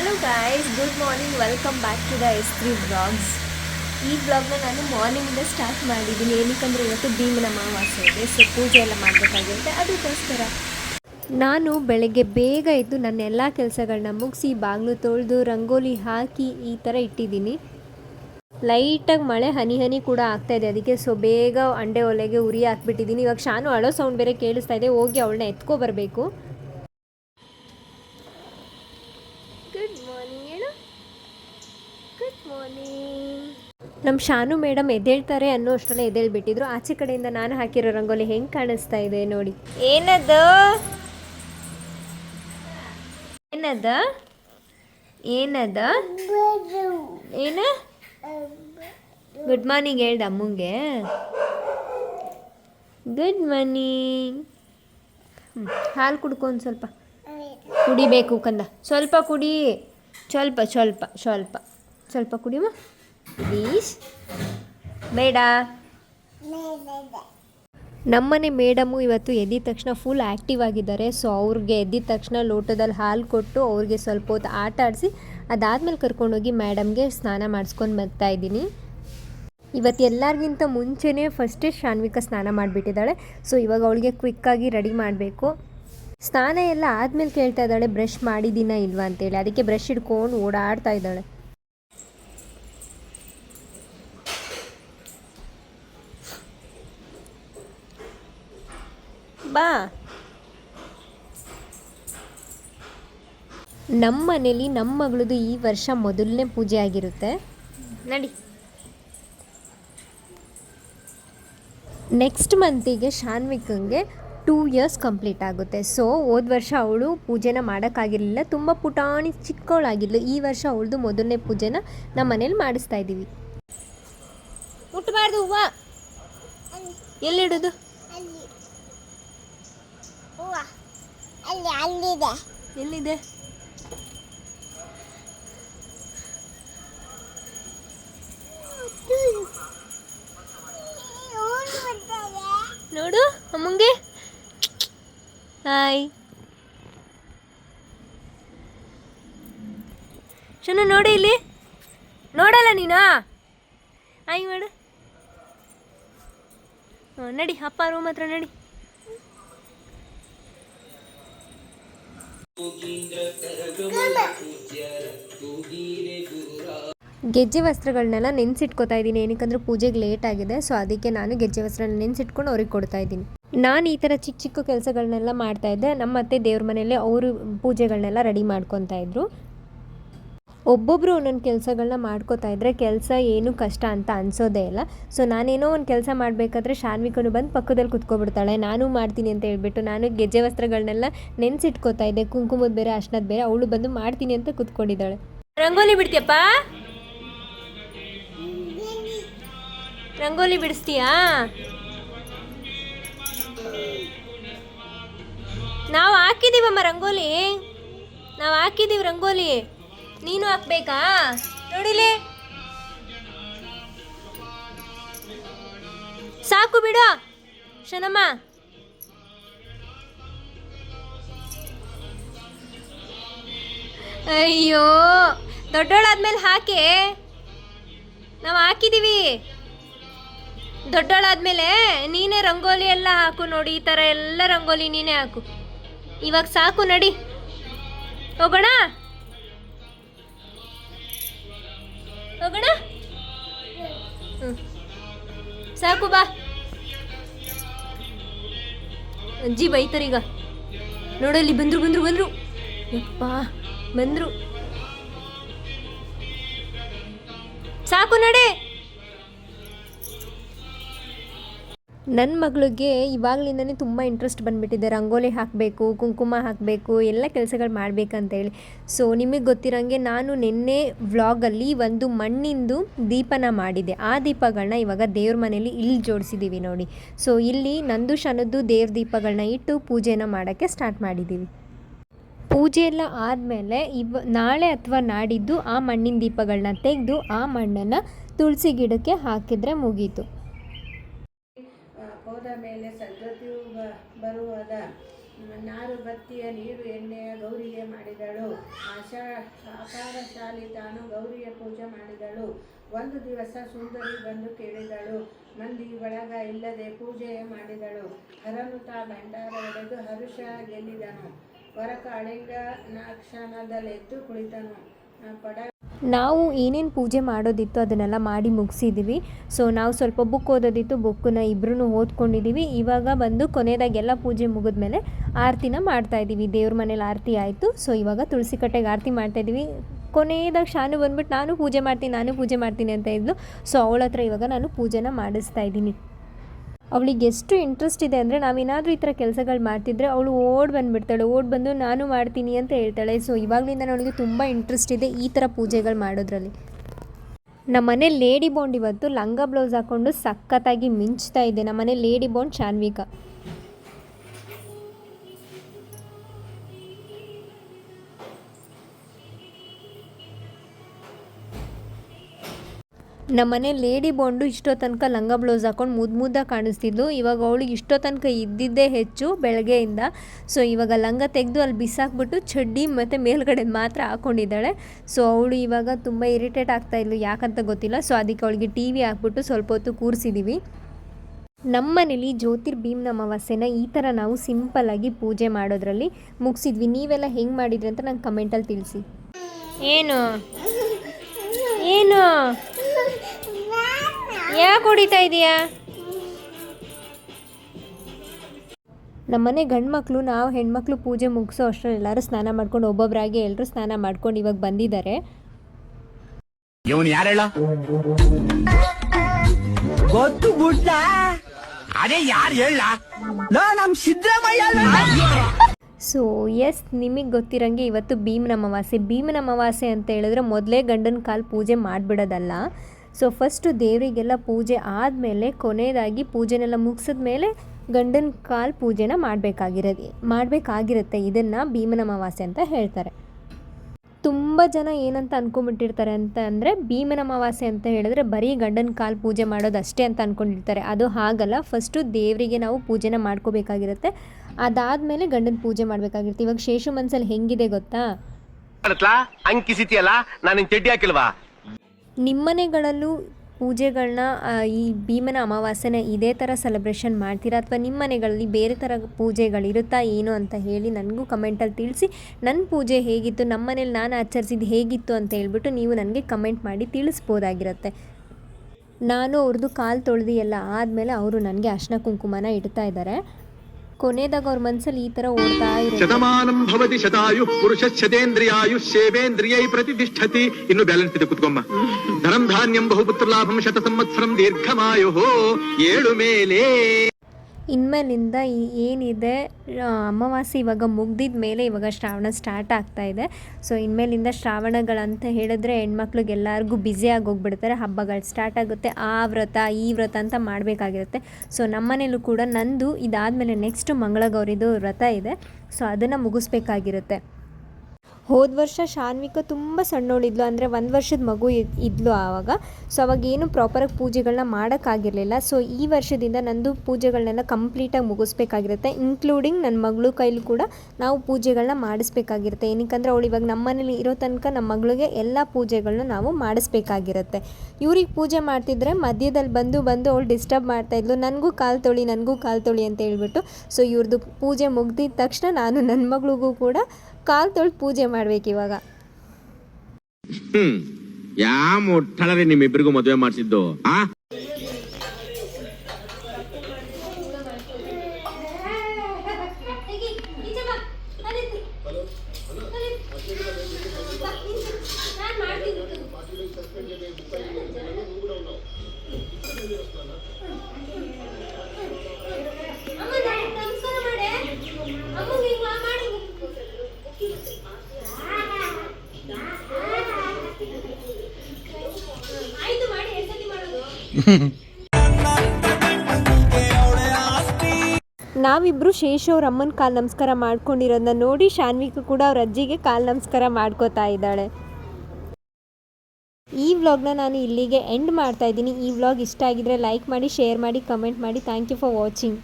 Hello guys good morning welcome back to the S cream blogs ಈ ಬ್ಲಾಗ್ನ ನಾನು ಮಾರ್ನಿಂಗಿಂದ start ಮಾಡಿದ್ದೀನಿ. ಏನಕ್ಕಂದರೆ ಇವತ್ತು ಭೀಮನ ಅಮಾವಾಸ್ಯೆ ಇದೆ ಸೊ ಪೂಜೆ ಎಲ್ಲ ಮಾಡಬೇಕಾಗಿರುತ್ತೆ. ಅದಕ್ಕೋಸ್ಕರ ನಾನು ಬೆಳಗ್ಗೆ ಬೇಗ ಎದ್ದು ನನ್ನ ಎಲ್ಲ ಕೆಲಸಗಳನ್ನ ಮುಗಿಸಿ, ಬಾಗಿಲು ತೊಳೆದು, ರಂಗೋಲಿ ಹಾಕಿ ಈ ಥರ ಇಟ್ಟಿದ್ದೀನಿ. ಲೈಟಾಗಿ ಮಳೆ, ಹನಿ ಹನಿ ಕೂಡ ಆಗ್ತಾ ಇದೆ. ಅದಕ್ಕೆ ಸೊ ಬೇಗ ಅಂಡೆ ಒಲೆಗೆ ಉರಿ ಹಾಕ್ಬಿಟ್ಟಿದ್ದೀನಿ. ಇವಾಗ ಶಾನು ಅಳೋ ಸೌಂಡ್ ಬೇರೆ ಕೇಳಿಸ್ತಾ ಇದೆ. ಹೋಗಿ ಅವಳನ್ನ ಎತ್ಕೊ ಬರಬೇಕು ಗುಡ್ ಮಾರ್ನಿಂಗ್ ಹೇಳು ಗುಡ್ ಮಾರ್ನಿಂಗ್ ನಮ್ಮ ಶಾನು ಮೇಡಮ್ ಎದ್ದೇಳ್ತಾರೆ ಅನ್ನೋ ಅಷ್ಟರಲ್ಲೇ ಎದ್ದೇಳ್ಬಿಟ್ಟಿದ್ರು. ಆಚೆ ಕಡೆಯಿಂದ ನಾನು ಹಾಕಿರೋ ರಂಗೋಲಿ ಹೆಂಗೆ ಕಾಣಿಸ್ತಾ ಇದೆ ನೋಡಿ. ಏನದು? ಏನದ? ಏನದ? ಏನ? ಗುಡ್ ಮಾರ್ನಿಂಗ್ ಹೇಳ್ದ ಅಮ್ಮಂಗೆ. ಗುಡ್ ಮಾರ್ನಿಂಗ್ ಹಾಲು ಕುಡ್ಕೊಂಡು ಸ್ವಲ್ಪ. ಕುಡಿಬೇಕು ಕಂದ. ಸ್ವಲ್ಪ ಕುಡಿ. ಸ್ವಲ್ಪ ಸ್ವಲ್ಪ ಸ್ವಲ್ಪ. ಸ್ವಲ್ಪ ಕುಡಿಯಮ್ಮ ಪ್ಲೀಸ್ ಬೇಡ ನಮ್ಮನೆ ಮೇಡಮು ಇವತ್ತು ಎದ್ದಿದ ತಕ್ಷಣ ಫುಲ್ ಆ್ಯಕ್ಟಿವ್ ಆಗಿದ್ದಾರೆ. ಸೊ ಅವ್ರಿಗೆ ಎದ್ದಿದ ತಕ್ಷಣ ಲೋಟದಲ್ಲಿ ಹಾಲು ಕೊಟ್ಟು ಅವ್ರಿಗೆ ಸ್ವಲ್ಪ ಹೊತ್ತು ಆಟ ಆಡಿಸಿ, ಅದಾದಮೇಲೆ ಕರ್ಕೊಂಡೋಗಿ ಮೇಡಮ್ಗೆ ಸ್ನಾನ ಮಾಡಿಸ್ಕೊಂಡು ಬರ್ತಾ ಇದ್ದೀನಿ. ಇವತ್ತು ಎಲ್ಲರಿಗಿಂತ ಮುಂಚೆನೇ ಫಸ್ಟೇ ಶಾನ್ವಿಕ ಸ್ನಾನ ಮಾಡಿಬಿಟ್ಟಿದ್ದಾಳೆ. ಸೊ ಇವಾಗ ಅವಳಿಗೆ ಕ್ವಿಕ್ಕಾಗಿ ರೆಡಿ ಮಾಡಬೇಕು. ಸ್ನಾನ ಎಲ್ಲ ಆದಮೇಲೆ ಕೇಳ್ತಾ ಇದ್ದಾಳೆ, ಬ್ರಷ್ ಮಾಡಿದ್ದೀನ ಇಲ್ವಾ? ಅಂತೇಳಿ. ಅದಕ್ಕೆ ಬ್ರಷ್ ಹಿಡ್ಕೊಂಡು ಓಡಾಡ್ತಾ ಇದ್ದಾಳೆ. ಬಾ. ನಮ್ಮ ಮನೇಲಿ ನಮ್ಮ ಮಗಳದು ಈ ವರ್ಷ ಮೊದಲನೇ ಪೂಜೆ ಆಗಿರುತ್ತೆ. ನಡಿ. ನೆಕ್ಸ್ಟ್ ಮಂತಿಗೆ ಶಾನ್ವಿಕಂಗೆ ಟೂ ಇಯರ್ಸ್ ಕಂಪ್ಲೀಟ್ ಆಗುತ್ತೆ. ಸೊ ಹೋದ ವರ್ಷ ಅವಳು ಪೂಜೆನ ಮಾಡೋಕ್ಕಾಗಿರಲಿಲ್ಲ. ತುಂಬ ಪುಟಾಣಿ ಚಿಕ್ಕವಳಾಗಿದ್ಲು. ಈ ವರ್ಷ ಅವಳದು ಮೊದಲನೇ ಪೂಜೆನ ನಮ್ಮ ಮನೇಲಿ ಮಾಡಿಸ್ತಾ ಇದ್ದೀವಿ ಮುಟ್ಟಬಾರ್ದು ಹೂವ. ಎಲ್ಲಿಡೋದು ಅಲ್ಲಿ ಹೂವ ಅಲ್ಲಿ, ಅಲ್ಲಿದೆ. ಎಲ್ಲಿದೆ? ನೋಡು, ಅಮ್ಮಂಗೆ. ಹಾಯ್. ಶನು, ನೋಡಿ ಇಲ್ಲಿ. ನೋಡಲ್ಲ ನೀನಾ? ಹಾಯ್ ಮಾಡು. ನಡಿ, ಅಪ್ಪ ರೂಮ್ ಹತ್ರ ನಡಿ. ಗೆಜ್ಜೆ ವಸ್ತ್ರಗಳನ್ನೆಲ್ಲ ನೆನೆಸಿಟ್ಕೋತಾ ಇದ್ದೀನಿ. ಏನಕ್ಕಂದ್ರೆ ಪೂಜೆಗೆ ಲೇಟ್ ಆಗಿದೆ. ಸೊ ಅದಕ್ಕೆ ನಾನು ಗೆಜ್ಜೆ ವಸ್ತ್ರನ ನೆನ್ಸಿಟ್ಕೊಂಡು ಅವ್ರಿಗೆ ಕೊಡ್ತಾ ಇದ್ದೀನಿ. ನಾನು ಈ ಥರ ಚಿಕ್ಕ ಚಿಕ್ಕ ಕೆಲಸಗಳನ್ನೆಲ್ಲ ಮಾಡ್ತಾ ಇದ್ದೆ. ನಮ್ಮ ಅತ್ತೆ ದೇವ್ರ ಮನೆಯಲ್ಲಿ ಅವರು ಪೂಜೆಗಳನ್ನೆಲ್ಲ ರೆಡಿ ಮಾಡ್ಕೊತಾ ಇದ್ರು. ಒಬ್ಬೊಬ್ಬರು ಒಂದೊಂದು ಕೆಲಸಗಳನ್ನ ಮಾಡ್ಕೋತಾ ಇದ್ರೆ ಕೆಲಸ ಏನು ಕಷ್ಟ ಅಂತ ಅನ್ಸೋದೇ ಇಲ್ಲ. ಸೊ ನಾನೇನೋ ಒಂದು ಕೆಲಸ ಮಾಡಬೇಕಾದ್ರೆ ಶಾನ್ವಿಕನು ಬಂದು ಪಕ್ಕದಲ್ಲಿ ಕುತ್ಕೊಬಿಡ್ತಾಳೆ. ನಾನು ಮಾಡ್ತೀನಿ ಅಂತ ಹೇಳ್ಬಿಟ್ಟು ನಾನು ಗೆಜ್ಜೆ ವಸ್ತ್ರಗಳನ್ನೆಲ್ಲ ನೆನೆಸಿಟ್ಕೋತಾ ಇದ್ದೆ. ಕುಂಕುಮದ ಬೇರೆ ಅಷ್ಟನದ ಬೇರೆ, ಅವಳು ಬಂದು ಮಾಡ್ತೀನಿ ಅಂತ ಕುತ್ಕೊಂಡಿದ್ದಾಳೆ. ರಂಗೋಲಿ ಬಿಡ್ತೀಯಪ್ಪ? ರಂಗೋಲಿ ಬಿಡಿಸ್ತೀಯಾ? ನಾವು ಹಾಕಿದ್ದೀವಮ್ಮ ರಂಗೋಲಿ. ನಾವು ಹಾಕಿದ್ದೀವಿ ರಂಗೋಲಿ. ನೀನು ಹಾಕ್ಬೇಕಾ? ನೋಡಿಲಿ? ಸಾಕು ಬಿಡು. ಶನಮ್ಮ. ಅಯ್ಯೋ, ದೊಡ್ಡೋಳಾದ್ಮೇಲೆ ಹಾಕಿ. ನಾವು ಹಾಕಿದ್ದೀವಿ ದೊಡ್ಡೋಳಾದ್ಮೇಲೆ ನೀನೇ ರಂಗೋಲಿ ಎಲ್ಲ ಹಾಕು ನೋಡಿ, ಈ ಥರ ಎಲ್ಲ ರಂಗೋಲಿ ನೀನೇ ಹಾಕು. ಇವಾಗ ಸಾಕು ನಡಿ. ಹೋಗೋಣ? ಹೋಗೋಣ? ಸಾಕು ಬಾ. ಅಜ್ಜಿ ಬೈತಾರೀಗ ನೋಡಲ್ಲಿ ಬಂದ್ರು ಬಂದ್ರು ಬಂದ್ರು. ಯಪ್ಪ ಬಂದ್ರು. ಸಾಕು ನಡೆ. ನನ್ನ ಮಗಳಿಗೆ ಇವಾಗಲಿಂದನೇ ತುಂಬ ಇಂಟ್ರೆಸ್ಟ್ ಬಂದುಬಿಟ್ಟಿದೆ. ರಂಗೋಲಿ ಹಾಕಬೇಕು, ಕುಂಕುಮ ಹಾಕಬೇಕು, ಎಲ್ಲ ಕೆಲಸಗಳು ಮಾಡಬೇಕಂತೇಳಿ. ಸೊ ನಿಮಗೆ ಗೊತ್ತಿರೋಂಗೆ ನಾನು ನಿನ್ನೆ ವ್ಲಾಗಲ್ಲಿ ಒಂದು ಮಣ್ಣಿಂದು ದೀಪನ ಮಾಡಿದೆ. ಆ ದೀಪಗಳನ್ನ ಇವಾಗ ದೇವ್ರ ಮನೇಲಿ ಇಲ್ಲಿ ಜೋಡಿಸಿದ್ದೀವಿ ನೋಡಿ. ಸೊ ಇಲ್ಲಿ ನಂದು ಶನದ್ದು ದೇವ್ರ ದೀಪಗಳನ್ನ ಇಟ್ಟು ಪೂಜೆನ ಮಾಡೋಕ್ಕೆ ಸ್ಟಾರ್ಟ್ ಮಾಡಿದ್ದೀವಿ ಪೂಜೆ ಎಲ್ಲ ಆದಮೇಲೆ ಇವ, ನಾಳೆ ಅಥವಾ ನಾಡಿದ್ದು ಆ ಮಣ್ಣಿನ ದೀಪಗಳನ್ನ ತೆಗೆದು ಆ ಮಣ್ಣನ್ನು ತುಳಸಿ ಗಿಡಕ್ಕೆ ಹಾಕಿದರೆ ಮುಗೀತು. ಹೋದ ಮೇಲೆ ಬ- ಬರುವದ ನಾರು ಬತ್ತಿಯ ನೀರು ಎಣ್ಣೆಯ ಗೌರಿಗೆ ಮಾಡಿದಳು. ಆಶಾ ಅಪಾರಶಾಲಿ ತಾನು ಗೌರಿಯ ಪೂಜೆ ಮಾಡಿದಳು. ಒಂದು ದಿವಸ ಸುಂದರಿ ಬಂದು ಕೇಳಿದಳು. ಮಂದಿ ಬಳಗ ಇಲ್ಲದೆ ಪೂಜೆ ಮಾಡಿದಳು. ಹರನು ತಾ ಭಂಡಾರ ಹೊಡೆದು ಹರುಷ ಗೆಲ್ಲಿದನು. ಹೊರಕ ಅಳಿಂಗ ಕ್ಷಣದಲ್ಲೆದ್ದು ಕುಳಿತನು ಪಡ ನಾವು ಏನೇನು ಪೂಜೆ ಮಾಡೋದಿತ್ತು ಅದನ್ನೆಲ್ಲ ಮಾಡಿ ಮುಗಿಸಿದ್ದೀವಿ ಸೊ ನಾವು ಸ್ವಲ್ಪ ಬುಕ್ ಓದೋದಿತ್ತು ಬುಕ್ಕನ್ನ ಇಬ್ಬರೂ ಓದ್ಕೊಂಡಿದ್ದೀವಿ ಇವಾಗ ಬಂದು ಕೊನೆಯದಾಗಿ ಎಲ್ಲ ಪೂಜೆ ಮುಗಿದ್ಮೇಲೆ ಆರತಿನ ಮಾಡ್ತಾಯಿದ್ದೀವಿ ದೇವ್ರ ಮನೇಲಿ ಆರತಿ ಆಯಿತು. ಸೊ ಇವಾಗ ತುಳಸಿ ಕಟ್ಟೆಗೆ ಆರತಿ ಮಾಡ್ತಾಯಿದ್ದೀವಿ ಕೊನೆಯದಾಗ ಶಾನು ಬಂದ್ಬಿಟ್ಟು ನಾನು ಪೂಜೆ ಮಾಡ್ತೀನಿ, ನಾನು ಪೂಜೆ ಮಾಡ್ತೀನಿ ಅಂತ ಇದ್ಲು. ಸೊ ಅವಳ ಹತ್ರ ಇವಾಗ ನಾನು ಪೂಜೆನ ಮಾಡಿಸ್ತಾ ಇದ್ದೀನಿ ಅವಳಿಗೆ ಎಷ್ಟು ಇಂಟ್ರೆಸ್ಟ್ ಇದೆ ಅಂದರೆ ನಾವೇನಾದರೂ ಈ ಥರ ಕೆಲಸಗಳು ಮಾಡ್ತಿದ್ರೆ ಅವಳು ಓಡ್ ಬಂದುಬಿಡ್ತಾಳೆ. ಓಡ್ ಬಂದು ನಾನು ಮಾಡ್ತೀನಿ ಅಂತ ಹೇಳ್ತಾಳೆ. ಸೊ ಇವಾಗಲಿಂದ ನನಗೆ ತುಂಬ ಇಂಟ್ರೆಸ್ಟ್ ಇದೆ ಈ ಥರ ಪೂಜೆಗಳು ಮಾಡೋದ್ರಲ್ಲಿ. ನಮ್ಮ ಮನೆ ಲೇಡಿ ಬಾಂಡ್ ಇವತ್ತು ಲಂಗ ಬ್ಲೌಸ್ ಹಾಕ್ಕೊಂಡು ಸಖತ್ತಾಗಿ ಮಿಂಚ್ತಾ ಇದೆ. ನಮ್ಮ ಮನೆ ಲೇಡಿ ಬಾಂಡ್ ಶಾನ್ವಿಕಾ ನಮ್ಮನೆ ಲೇಡಿ ಬಾಂಡು ಇಷ್ಟೋ ತನಕ ಲಂಗ ಬ್ಲೌಸ್ ಹಾಕೊಂಡು ಮುದ್ದು ಮುದ್ದ ಕಾಣಿಸ್ತಿದ್ಲು. ಇವಾಗ ಅವಳಿಗೆ ಇಷ್ಟೋ ತನಕ ಇದ್ದಿದ್ದೇ ಹೆಚ್ಚು ಬೆಳಗ್ಗೆಯಿಂದ. ಸೊ ಇವಾಗ ಲಂಗ ತೆಗೆದು ಅಲ್ಲಿ ಬಿಸಾಕ್ಬಿಟ್ಟು ಚಡ್ಡಿ ಮತ್ತು ಮೇಲ್ಗಡೆ ಮಾತ್ರ ಹಾಕ್ಕೊಂಡಿದ್ದಾಳೆ ಸೊ ಅವಳು ಇವಾಗ ತುಂಬ ಇರಿಟೇಟ್ ಆಗ್ತಾ ಇದ್ಲು. ಯಾಕಂತ ಗೊತ್ತಿಲ್ಲ. ಸೊ ಅದಕ್ಕೆ ಅವಳಿಗೆ ಟಿ ವಿ ಹಾಕ್ಬಿಟ್ಟು ಸ್ವಲ್ಪ ಹೊತ್ತು ಕೂರಿಸಿದ್ದೀವಿ ನಮ್ಮನೇಲಿ ಜ್ಯೋತಿರ್ಭೀಮ್ನ ಅಮಾವಾಸ್ಯೆನ ಈ ಥರ ನಾವು ಸಿಂಪಲ್ಲಾಗಿ ಪೂಜೆ ಮಾಡೋದ್ರಲ್ಲಿ ಮುಗಿಸಿದ್ವಿ. ನೀವೆಲ್ಲ ಹೆಂಗೆ ಮಾಡಿದ್ರಿ ಅಂತ ನಂಗೆ ಕಮೆಂಟಲ್ಲಿ ತಿಳಿಸಿ. ಏನು? ಏನು? ಯಾಕೆ ಹೊಡಿತಾ ಇದೀಯಾ? ನಮ್ಮನೆ ಗಂಡು ಮಕ್ಕಳು ನಾವು ಹೆಣ್ಮಕ್ಳು ಪೂಜೆ ಮುಗಿಸೋ ಅಷ್ಟರಲ್ಲಿ ಎಲ್ಲರೂ ಸ್ನಾನ ಮಾಡ್ಕೊಂಡು ಒಬ್ಬೊಬ್ಬರಾಗಿ ಎಲ್ಲರೂ ಸ್ನಾನ ಮಾಡ್ಕೊಂಡು ಇವಾಗ ಬಂದಿದ್ದಾರೆ. ಇವನ್ ಗೊತ್ತು ಅದೇ ಯಾರು ಹೇಳ? ನಮ್ ಸಿದ್ದರಾಮಯ್ಯ ಸೊ ಎಸ್ ನಿಮಗೆ ಗೊತ್ತಿರಂಗೆ ಇವತ್ತು ಭೀಮನ ಅಮಾವಾಸ್ಯೆ. ಭೀಮನ ಅಮಾವಾಸ್ಯೆ ಅಂತ ಹೇಳಿದ್ರೆ ಮೊದಲೇ ಗಂಡನ ಕಾಲು ಪೂಜೆ ಮಾಡಿಬಿಡೋದಲ್ಲ. ಸೊ ಫಸ್ಟು ದೇವರಿಗೆಲ್ಲ ಪೂಜೆ ಆದಮೇಲೆ ಕೊನೆಯದಾಗಿ ಪೂಜೆನೆಲ್ಲ ಮುಗಿಸಿದ ಮೇಲೆ ಗಂಡನ ಕಾಲು ಪೂಜೆನ ಮಾಡಬೇಕಾಗಿರೋದು, ಮಾಡಬೇಕಾಗಿರುತ್ತೆ. ಇದನ್ನು ಭೀಮನ ಅಮಾವಾಸ್ಯೆ ಅಂತ ಹೇಳ್ತಾರೆ. ತುಂಬ ಜನ ಏನಂತ ಅಂದ್ಕೊಂಡ್ಬಿಟ್ಟಿರ್ತಾರೆ ಅಂತ ಅಂದರೆ, ಭೀಮನ ಅಮಾವಾಸ್ಯೆ ಅಂತ ಹೇಳಿದ್ರೆ ಬರೀ ಗಂಡನ ಕಾಲು ಪೂಜೆ ಮಾಡೋದು ಅಷ್ಟೇ ಅಂತ ಅಂದ್ಕೊಂಡಿರ್ತಾರೆ ಅದು ಹಾಗಲ್ಲ. ಫಸ್ಟು ದೇವರಿಗೆ ನಾವು ಪೂಜೆನ ಮಾಡ್ಕೋಬೇಕಾಗಿರುತ್ತೆ. ಅದಾದಮೇಲೆ ಗಂಡನ ಪೂಜೆ ಮಾಡಬೇಕಾಗಿರುತ್ತೆ. ಇವಾಗ ಶೇಷು ಮನ್ಸಲ್ಲಿ ಹೆಂಗಿದೆ ಗೊತ್ತಾ? ಅಂಕಿಸಿತಿಯಲ್ಲ ನಾನು ಚಡ್ಡಿ ಹಾಕಿಲ್ವಾ? ನಿಮ್ಮನೆಗಳಲ್ಲೂ ಪೂಜೆಗಳನ್ನ ಈ ಭೀಮನ ಅಮಾವಾಸ್ಯೆನ ಇದೇ ಥರ ಸೆಲೆಬ್ರೇಷನ್ ಮಾಡ್ತೀರಾ? ಅಥವಾ ನಿಮ್ಮ ಮನೆಗಳಲ್ಲಿ ಬೇರೆ ಥರ ಪೂಜೆಗಳಿರುತ್ತಾ ಏನು ಅಂತ ಹೇಳಿ ನನಗೂ ಕಮೆಂಟಲ್ಲಿ ತಿಳಿಸಿ. ನನ್ನ ಪೂಜೆ ಹೇಗಿತ್ತು ನಮ್ಮ ಮನೇಲಿ ನಾನು ಆಚರಿಸಿದ್ದು ಹೇಗಿತ್ತು ಅಂತ ಹೇಳ್ಬಿಟ್ಟು ನೀವು ನನಗೆ ಕಮೆಂಟ್ ಮಾಡಿ ತಿಳಿಸ್ಬೋದಾಗಿರುತ್ತೆ. ನಾನು ಅವ್ರದ್ದು ಕಾಲು ತೊಳೆದು ಎಲ್ಲ ಆದಮೇಲೆ ಅವರು ನನಗೆ ಅರ್ಶಿನ ಕುಂಕುಮನ ಇಡ್ತಾ ಇದ್ದಾರೆ ಕೊನೆದಾಗ ಅವ್ರ ಮನಸ್ಸಲ್ಲಿ ಈ ತರ ಓಡ್ತಾ ಶತಮಾನಂ ಭವತಿ ಶತಾಯು ಪುರುಷ ಶತೇಂದ್ರಿಯಾಯು ಸೇವೇಂದ್ರಿಯೈ ಪ್ರತಿಷ್ಠತಿ. ಇನ್ನು ಬ್ಯಾಲೆನ್ಸ್ ಇದೆ ಕುತ್ಕೊಮ್ಮ ಧನಂ ಧಾನ್ಯಂ ಬಹುಪುತ್ರ ಲಾಭಂ ಶತ ಸಂವತ್ಸರಂ ದೀರ್ಘಮಾಯು ಏಳು ಮೇಲೆ. ಇನ್ಮೇಲಿಂದ ಏನಿದೆ ಅಮಾವಾಸ್ಯೆ ಇವಾಗ ಮುಗ್ದಿದ ಮೇಲೆ ಇವಾಗ ಶ್ರಾವಣ ಸ್ಟಾರ್ಟ್ ಆಗ್ತಾ ಇದೆ. ಸೊ ಇನ್ಮೇಲಿಂದ ಶ್ರಾವಣಗಳಂತ ಹೇಳಿದ್ರೆ ಹೆಣ್ಮಕ್ಳಿಗೆ ಎಲ್ಲರಿಗೂ ಬ್ಯುಸಿ ಆಗೋಗ್ಬಿಡ್ತಾರೆ ಹಬ್ಬಗಳು ಸ್ಟಾರ್ಟ್ ಆಗುತ್ತೆ. ಆ ವ್ರತ, ಈ ವ್ರತ ಅಂತ ಮಾಡಬೇಕಾಗಿರುತ್ತೆ. ಸೊ ನಮ್ಮನೇಲೂ ಕೂಡ ನಂದು ಇದಾದಮೇಲೆ ನೆಕ್ಸ್ಟ್ ಮಂಗಳಗೌರಿದು ವ್ರತ ಇದೆ. ಸೊ ಅದನ್ನು ಮುಗಿಸ್ಬೇಕಾಗಿರುತ್ತೆ. ಹೋದ ವರ್ಷ ಶಾನ್ವಿಕ ತುಂಬ ಸಣ್ಣೋಳಿದ್ಲು ಅಂದರೆ ಒಂದು ವರ್ಷದ ಮಗು ಇದ್- ಇದ್ಲು ಆವಾಗ. ಸೊ ಅವಾಗ ಏನು ಪ್ರಾಪರಾಗಿ ಪೂಜೆಗಳನ್ನ ಮಾಡೋಕ್ಕಾಗಿರಲಿಲ್ಲ. ಸೊ ಈ ವರ್ಷದಿಂದ ನಂದು ಪೂಜೆಗಳನ್ನೆಲ್ಲ ಕಂಪ್ಲೀಟಾಗಿ ಮುಗಿಸ್ಬೇಕಾಗಿರುತ್ತೆ. ಇನ್ಕ್ಲೂಡಿಂಗ್ ನನ್ನ ಮಗಳು ಕೈಲಿ ಕೂಡ ನಾವು ಪೂಜೆಗಳನ್ನ ಮಾಡಿಸ್ಬೇಕಾಗಿರುತ್ತೆ. ಏನಕ್ಕಂದ್ರೆ ಅವಳು ಇವಾಗ ನಮ್ಮ ಮನೇಲಿ ಇರೋ ತನಕ ನಮ್ಮ ಮಗಳಿಗೆ ಎಲ್ಲ ಪೂಜೆಗಳನ್ನ ನಾವು ಮಾಡಿಸ್ಬೇಕಾಗಿರುತ್ತೆ. ಇವ್ರಿಗೆ ಪೂಜೆ ಮಾಡ್ತಿದ್ರೆ ಮಧ್ಯದಲ್ಲಿ ಬಂದು ಬಂದು ಅವಳು ಡಿಸ್ಟರ್ಬ್ ಮಾಡ್ತಾಯಿದ್ಲು ನನಗೂ ಕಾಲು ತೊಳಿ, ನನಗೂ ಕಾಲು ತೊಳಿ ಅಂತ ಹೇಳ್ಬಿಟ್ಟು. ಸೊ ಇವ್ರದ್ದು ಪೂಜೆ ಮುಗ್ದಿದ ತಕ್ಷಣ ನಾನು ನನ್ನ ಮಗಳಿಗೂ ಕೂಡ ಕಾಲು ತೊಳೆದು ಪೂಜೆ ಮಾಡ್ಬೇಕು ಇವಾಗ. ಹ್ಮ್ ಯಾ ಮುಟ್ಟಳರಿ ನಿಮ್ಮಿಬ್ರಿಗೂ ಮದುವೆ ಮಾಡಿಸಿದ್ದು ಆ? ನಾವಿಬ್ಬರು ಶೇಷ ಅವ್ರ ಅಮ್ಮನ ಕಾಲು ನಮಸ್ಕಾರ ಮಾಡ್ಕೊಂಡಿರೋದನ್ನ ನೋಡಿ ಶಾನ್ವಿಕ ಕೂಡ ಅವ್ರ ಅಜ್ಜಿಗೆ ಕಾಲು ನಮಸ್ಕಾರ ಮಾಡ್ಕೋತಾ ಇದ್ದಾಳೆ. ಈ ವ್ಲಾಗ್ನ ನಾನು ಇಲ್ಲಿಗೆ ಎಂಡ್ ಮಾಡ್ತಾ ಇದ್ದೀನಿ. ಈ ವ್ಲಾಗ್ ಇಷ್ಟ ಆಗಿದ್ರೆ ಲೈಕ್ ಮಾಡಿ ಶೇರ್ ಮಾಡಿ ಕಮೆಂಟ್ ಮಾಡಿ. Thank you for watching